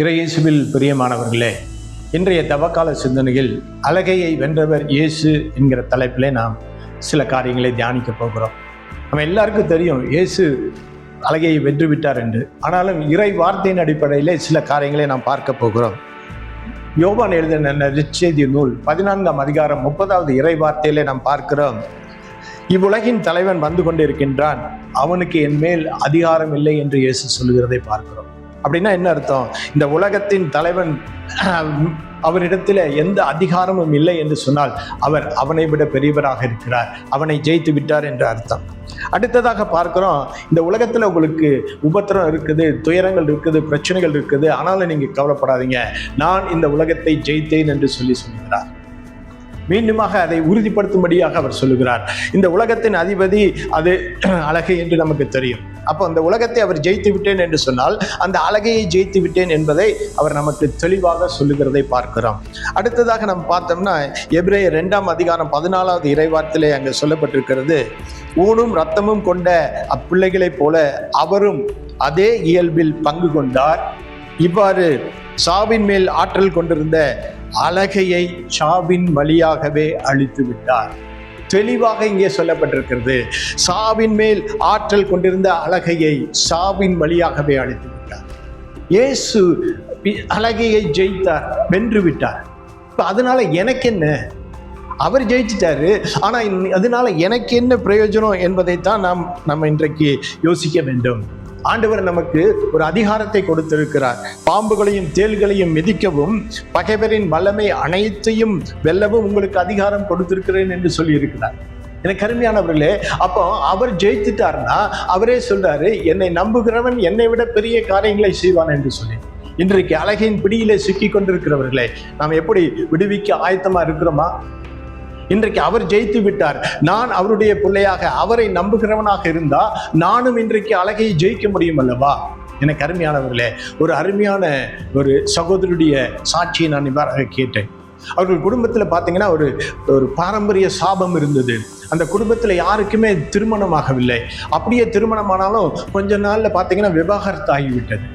இறையேசுவில் பிரியமானவர்களே இன்றைய தவக்கால சிந்தனையில் அழகையை வென்றவர் இயேசு என்கிற தலைப்பிலே நாம் சில காரியங்களை தியானிக்க போகிறோம். நம்ம எல்லாருக்கும் தெரியும் இயேசு அழகையை வென்று விட்டார் என்று. ஆனாலும் இறை வார்த்தையின் அடிப்படையிலே சில காரியங்களை நாம் பார்க்க போகிறோம். யோபான் எழுதின நற்செய்தி நூல் பதினான்காம் அதிகாரம் முப்பதாவது இறை வார்த்தையிலே நாம் பார்க்கிறோம். இவ்வுலகின் தலைவன் வந்து கொண்டிருக்கின்றான். அவனுக்கு என் மேல் அதிகாரம் இல்லை என்று இயேசு சொல்கிறதை பார்க்கிறோம். அப்படின்னா என்ன அர்த்தம்? இந்த உலகத்தின் தலைவன் அவரிடத்தில் எந்த அதிகாரமும் இல்லை என்று சொன்னால் அவர் அவனை விட பெரியவராக இருக்கிறார். அவனை ஜெயித்து விட்டார் என்று அர்த்தம். அடுத்ததாக பார்க்கிறோம் இந்த உலகத்தில் உங்களுக்கு உபத்திரம் இருக்குது துயரங்கள் இருக்குது பிரச்சனைகள் இருக்குது. ஆனாலும் நீங்கள் கவலைப்படாதீங்க. நான் இந்த உலகத்தை ஜெயித்தேன் என்று சொல்லி சொல்கிறார். மீண்டுமாக அதை உறுதிப்படுத்தும்படியாக அவர் சொல்லுகிறார். இந்த உலகத்தின் அதிபதி அது அழகு என்று நமக்கு தெரியும். அப்போ அந்த உலகத்தை அவர் ஜெயித்து விட்டேன் என்று சொன்னால் அந்த அழகையை ஜெயித்து விட்டேன் என்பதை அவர் நமக்கு தெளிவாக சொல்லுகிறதை பார்க்கிறோம். அடுத்ததாக நம்ம பார்த்தோம்னா எப்ரே ரெண்டாம் அதிகாரம் பதினாலாவது இறைவார்த்திலே அங்கே சொல்லப்பட்டிருக்கிறது ஊனும் ரத்தமும் கொண்ட அப்பிள்ளைகளைப் போல அவரும் அதே இயல்பில் பங்கு கொண்டார். இவ்வாறு சாவின் மேல் ஆற்றல் கொண்டிருந்த அழகையை சாவின் வழியாகவே அழித்து விட்டார் தெளிவாக இங்கே சொல்லப்பட்டிருக்கிறது சாவின் மேல் ஆற்றல் கொண்டிருந்த அழகையை சாவின் வழியாகவே அழித்து விட்டார் இயேசு அழகையை ஜெயித்தார் வென்று விட்டார் இப்போ அதனால எனக்கு என்ன அவர் ஜெயிச்சிட்டாரு ஆனால் அதனால எனக்கு என்ன பிரயோஜனம் என்பதைத்தான் நாம் நம்ம இன்றைக்கு யோசிக்க வேண்டும். ஆண்டவர் நமக்கு ஒரு அதிகாரத்தை கொடுத்திருக்கிறார். பாம்புகளையும் தேள்களையும் மிதிக்கவும் பகைவரின் வல்லமை அனைத்தையும் வெல்லவும் உங்களுக்கு அதிகாரம் கொடுத்திருக்கிறேன் என்று சொல்லியிருக்கிறார். எனக்கு கருமையானவர்களே அப்போ அவர் ஜெயித்துட்டார்னா அவரே சொல்றாரு என்னை நம்புகிறவன் என்னை விட பெரிய காரியங்களை செய்வான் என்று சொல்லி. இன்றைக்கு அழகின் பிடியிலே சிக்கி கொண்டிருக்கிறவர்களே நாம் எப்படி விடுவிக்க ஆயத்தமா இருக்கிறோமா? இன்றைக்கு அவர் ஜெயித்து விட்டார். நான் அவருடைய பிள்ளையாக அவரை நம்புகிறவனாக இருந்தா நானும் இன்றைக்கு அழகையை ஜெயிக்க முடியும் அல்லவா? எனக்கு அருமையானவர்களே ஒரு அருமையான ஒரு சகோதரருடைய சாட்சியை நான் இவ்வாறாக கேட்டேன். அவர்கள் குடும்பத்தில் பார்த்தீங்கன்னா ஒரு ஒரு பாரம்பரிய சாபம் இருந்தது. அந்த குடும்பத்தில் யாருக்குமே திருமணமாகவில்லை. அப்படியே திருமணமானாலும் கொஞ்ச நாளில் பார்த்தீங்கன்னா விவாகரத்து ஆகிவிட்டது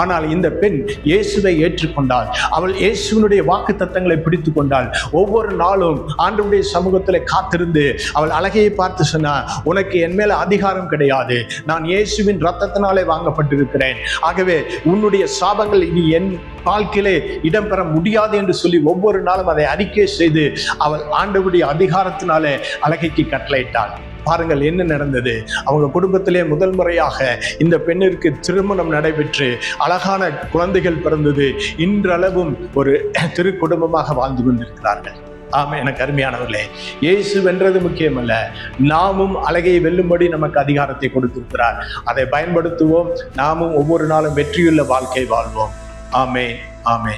ஆனால் இந்த பெண் இயேசுவை ஏற்றுக்கொண்டாள். அவள் இயேசுவனுடைய வாக்கு தத்தங்களை பிடித்து கொண்டாள் ஒவ்வொரு நாளும் ஆண்டவுடைய சமூகத்தில் காத்திருந்து அவள் அழகையை பார்த்து சொன்னா உனக்கு என் மேல அதிகாரம் கிடையாது. நான் இயேசுவின் ரத்தத்தினாலே வாங்கப்பட்டிருக்கிறேன். ஆகவே உன்னுடைய சாபங்கள் இனி என் வாழ்க்கையிலே இடம்பெற முடியாது என்று சொல்லி ஒவ்வொரு நாளும் அதை அறிக்கை செய்து அவள் ஆண்டவுடைய அதிகாரத்தினாலே அழகைக்கு கட்டளையிட்டாள். பாருங்கள் என்ன நடந்தது. அவங்க குடும்பத்திலே முதல் முறையாக இந்த பெண்ணிற்கு திருமணம் நடைபெற்று அழகான குழந்தைகள் பிறந்தது. இன்றளவும் ஒரு திரு குடும்பமாக வாழ்ந்து கொண்டிருக்கிறார்கள். ஆமாம் எனக்கு அருமையானவர்களே இயேசு வென்றது முக்கியமல்ல. நாமும் அழகை வெல்லும்படி நமக்கு அதிகாரத்தை கொடுத்திருக்கிறார். அதை பயன்படுத்துவோம். நாமும் ஒவ்வொரு நாளும் வெற்றியுள்ள வாழ்க்கை வாழ்வோம். ஆமே ஆமே.